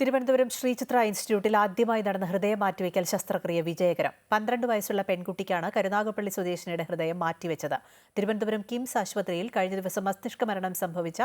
തിരുവനന്തപുരം ശ്രീചിത്ര ഇൻസ്റ്റിറ്റ്യൂട്ടിൽ ആദ്യമായി നടന്ന ഹൃദയ മാറ്റിവെക്കൽ ശസ്ത്രക്രിയ വിജയകരം. പന്ത്രണ്ട് വയസ്സുള്ള പെൺകുട്ടിക്കാണ് കരുനാഗപ്പള്ളി സ്വദേശിനിയുടെ ഹൃദയം മാറ്റിവെച്ചത്. തിരുവനന്തപുരം കിംസ് ആശുപത്രിയിൽ കഴിഞ്ഞ ദിവസം മസ്തിഷ്ക മരണം സംഭവിച്ച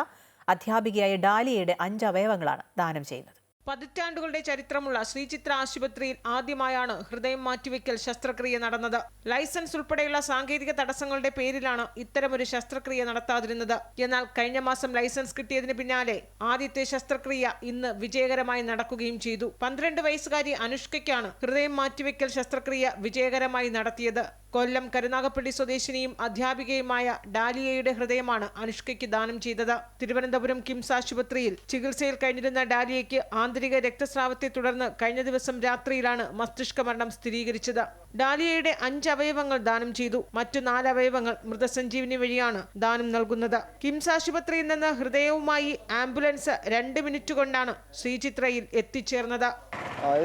അധ്യാപികയായ ഡാലിയയുടെ അഞ്ച് അവയവങ്ങളാണ് ദാനം ചെയ്യുന്നത്. പതിറ്റാണ്ടുകളുടെ ചരിത്രമുള്ള ശ്രീചിത്ര ആശുപത്രിയിൽ ആദ്യമായാണ് ഹൃദയം മാറ്റിവെക്കൽ ശസ്ത്രക്രിയ നടന്നത്. ലൈസൻസ് ഉൾപ്പെടെയുള്ള സാങ്കേതിക തടസ്സങ്ങളുടെ പേരിലാണ് ഇത്തരമൊരു ശസ്ത്രക്രിയ നടത്താതിരുന്നത്. എന്നാൽ കഴിഞ്ഞ മാസം ലൈസൻസ് കിട്ടിയതിന് പിന്നാലെ ആദ്യത്തെ ശസ്ത്രക്രിയ ഇന്ന് വിജയകരമായി നടക്കുകയും ചെയ്തു. പന്ത്രണ്ട് വയസ്സുകാരി അനുഷ്കയ്ക്കാണ് ഹൃദയം മാറ്റിവെക്കൽ ശസ്ത്രക്രിയ വിജയകരമായി നടത്തിയത്. കൊല്ലം കരുനാഗപ്പള്ളി സ്വദേശിനിയും അധ്യാപികയുമായ ഡാലിയയുടെ ഹൃദയമാണ് അനുഷ്കയ്ക്ക് ദാനം ചെയ്തത്. തിരുവനന്തപുരം കിംസ് ആശുപത്രിയിൽ ചികിത്സയിൽ കഴിഞ്ഞിരുന്ന ഡാലിയയ്ക്ക് ആന്തരിക രക്തസ്രാവത്തെ തുടർന്ന് കഴിഞ്ഞ ദിവസം രാത്രിയിലാണ് മസ്തിഷ്ക മരണം സ്ഥിരീകരിച്ചത്. ഡാലിയയുടെ അഞ്ച് അവയവങ്ങൾ ദാനം ചെയ്തു. മറ്റു നാല് അവയവങ്ങൾ മൃതസഞ്ജീവിനി വഴിയാണ് ദാനം നൽകുന്നത്. കിംസ് ആശുപത്രിയിൽ നിന്ന് ഹൃദയവുമായി ആംബുലൻസ് രണ്ട് മിനിറ്റ് കൊണ്ടാണ് ശ്രീചിത്രയിൽ എത്തിച്ചേർന്നത്.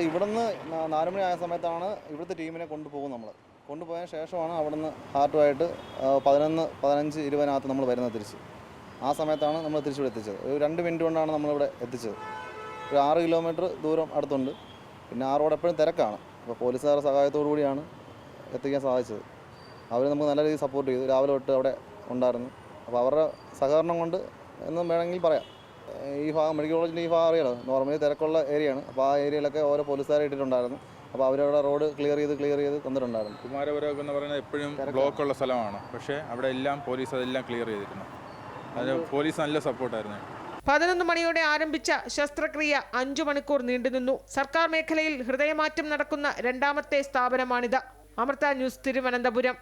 ഇവിടുന്ന് നാലുമണി മണി ആയ സമയത്താണ് ഇവിടുത്തെ ടീമിനെ കൊണ്ടുപോകും നമ്മൾ കൊണ്ടുപോയതിന് ശേഷമാണ് അവിടുന്ന് ഹാർട്ടുമായിട്ട് പതിനൊന്ന് പതിനഞ്ച് ഇരുപതിനകത്ത് നമ്മൾ വരുന്നത് തിരിച്ച്. ആ സമയത്താണ് നമ്മൾ തിരിച്ചിവിടെ എത്തിച്ചത്. ഒരു രണ്ട് മിനിറ്റ് കൊണ്ടാണ് നമ്മളിവിടെ എത്തിച്ചത്. ഒരു ആറ് കിലോമീറ്റർ ദൂരം അടുത്തുണ്ട്. പിന്നെ ആ റോഡ് എപ്പോഴും തിരക്കാണ്. അപ്പോൾ പോലീസുകാരുടെ സഹായത്തോടു കൂടിയാണ് എത്തിക്കാൻ സാധിച്ചത്. അവർ നമുക്ക് നല്ല രീതിയിൽ സപ്പോർട്ട് ചെയ്തു. രാവിലെ തൊട്ട് അവിടെ ഉണ്ടായിരുന്നു. അപ്പോൾ അവരുടെ സഹകരണം കൊണ്ട് എന്നും വേണമെങ്കിൽ പറയാം. ഈ ഭാഗം മെഡിക്കൽ കോളേജിന്റെ ഈ ഭാഗം അറിയാലോ? നോർമലി തിരക്കുള്ള ഏരിയയാണ് അപ്പോൾ ആ ഏരിയയിലൊക്കെ ഓരോ പോലീസുകാരെ ഇട്ടിട്ടുണ്ടായിരുന്നു. അപ്പോൾ അവരവിടെ റോഡ് ക്ലിയർ ചെയ്ത് ക്ലിയർ ചെയ്ത് തന്നിട്ടുണ്ടായിരുന്നു. കുമാരപുരമൊക്കെ എന്ന് പറയുന്നത് എപ്പോഴും ബ്ലോക്കുള്ള സ്ഥലമാണ്. പക്ഷേ അവിടെ എല്ലാം പോലീസ് അതെല്ലാം ക്ലിയർ ചെയ്തിരുന്നു. അതിന് പോലീസ് നല്ല സപ്പോർട്ടായിരുന്നു പതിനൊന്ന് മണിയോടെ ആരംഭിച്ച ശസ്ത്രക്രിയ അഞ്ചു മണിക്കൂർ നീണ്ടുനിന്നു സർക്കാർ മേഖലയിൽ ഹൃദയമാറ്റം നടക്കുന്ന രണ്ടാമത്തെ സ്ഥാപനമാണിത്. അമൃത ന്യൂസ് തിരുവനന്തപുരം.